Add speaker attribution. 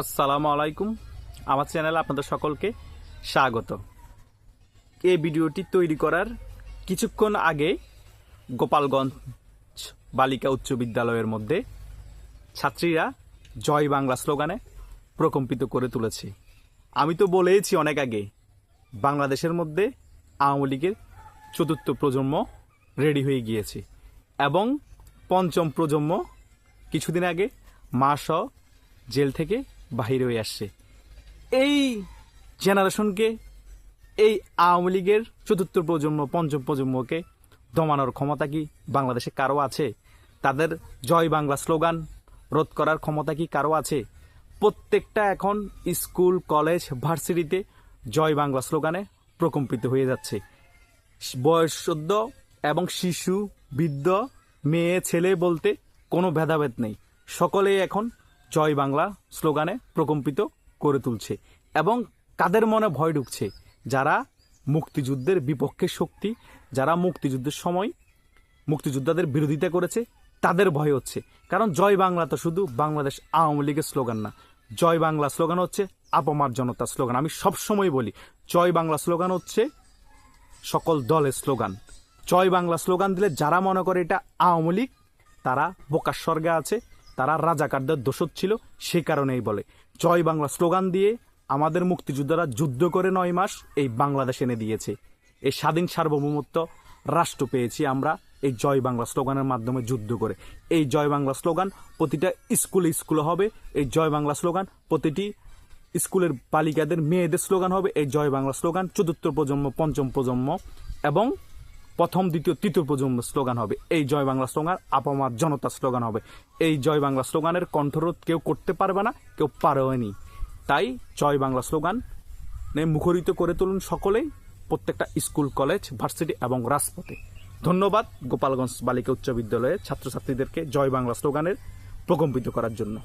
Speaker 1: আসসালামু আলাইকুম। আমার চ্যানেলে আপনাদের সকলকে স্বাগত। এই ভিডিওটি তৈরি করার কিছুক্ষণ আগে গোপালগঞ্জ বালিকা উচ্চ বিদ্যালয়ের মধ্যে ছাত্রীরা জয় বাংলা স্লোগানে প্রকম্পিত করে তুলেছে। আমি তো বলেইছি অনেক আগে, বাংলাদেশের মধ্যে আওয়ামী লীগের চতুর্থ প্রজন্ম রেডি হয়ে গিয়েছে এবং পঞ্চম প্রজন্ম কিছুদিন আগে মাস জেল থেকে বাহির হয়ে আসছে। এই জেনারেশনকে, এই আওয়ামী লীগের চতুর্থ প্রজন্ম, পঞ্চম প্রজন্মকে দমানোর ক্ষমতা কি বাংলাদেশে কারও আছে? তাদের জয় বাংলা স্লোগান রোধ করার ক্ষমতা কি কারও আছে? প্রত্যেকটা এখন স্কুল, কলেজ, ভার্সিটিতে জয় বাংলা স্লোগানে প্রকম্পিত হয়ে যাচ্ছে। বয়সদ্ধ এবং শিশু, বৃদ্ধ, মেয়ে, ছেলে বলতে কোনো ভেদাভেদ নেই। সকলেই এখন জয় বাংলা স্লোগানে প্রকম্পিত করে তুলছে এবং কাদের মনে ভয় ঢুকছে? যারা মুক্তিযুদ্ধের বিপক্ষে শক্তি, যারা মুক্তিযুদ্ধের সময় মুক্তিযোদ্ধাদের বিরোধিতা করেছে, তাদের ভয় হচ্ছে। কারণ জয় বাংলা তো শুধু বাংলাদেশ আওয়ামী লীগের স্লোগান না। জয় বাংলা স্লোগান হচ্ছে আপমার জনতার স্লোগান। আমি সবসময় বলি, জয় বাংলা স্লোগান হচ্ছে সকল দলের স্লোগান। জয় বাংলা স্লোগান দিলে যারা মনে করে এটা আওয়ামী লীগ, তারা বোকার স্বর্গে আছে তারা রাজাকারদের দোষত ছিল, সে কারণেই বলে। জয় বাংলা স্লোগান দিয়ে আমাদের মুক্তিযোদ্ধারা যুদ্ধ করে নয় মাস এই বাংলাদেশ এনে দিয়েছে। এই স্বাধীন সার্বভৌমত্ব রাষ্ট্র পেয়েছি আমরা এই জয় বাংলা স্লোগানের মাধ্যমে যুদ্ধ করে। এই জয় বাংলা স্লোগান প্রতিটা স্কুলে স্কুলে হবে, এই জয় বাংলা স্লোগান প্রতিটি স্কুলের বালিকাদের মেয়েদের স্লোগান হবে, এই জয় বাংলা স্লোগান চতুর্থ প্রজন্ম, পঞ্চম প্রজন্ম এবং প্রথম, দ্বিতীয়, তৃতীয় প্রজন্ম স্লোগান হবে, এই জয় বাংলা স্লোগান, আপামার জনতা স্লোগান হবে। এই জয় বাংলা স্লোগানের কণ্ঠরোধ কেউ করতে পারবে না, কেউ পারেনি তাই জয় বাংলা স্লোগান মুখরিত করে তুলুন সকলেই, প্রত্যেকটা স্কুল, কলেজ, ভার্সিটি এবং রাজপথে। ধন্যবাদ গোপালগঞ্জ বালিকা উচ্চ বিদ্যালয়ের ছাত্রছাত্রীদেরকে জয় বাংলা স্লোগানের প্রকম্পিত করার জন্য।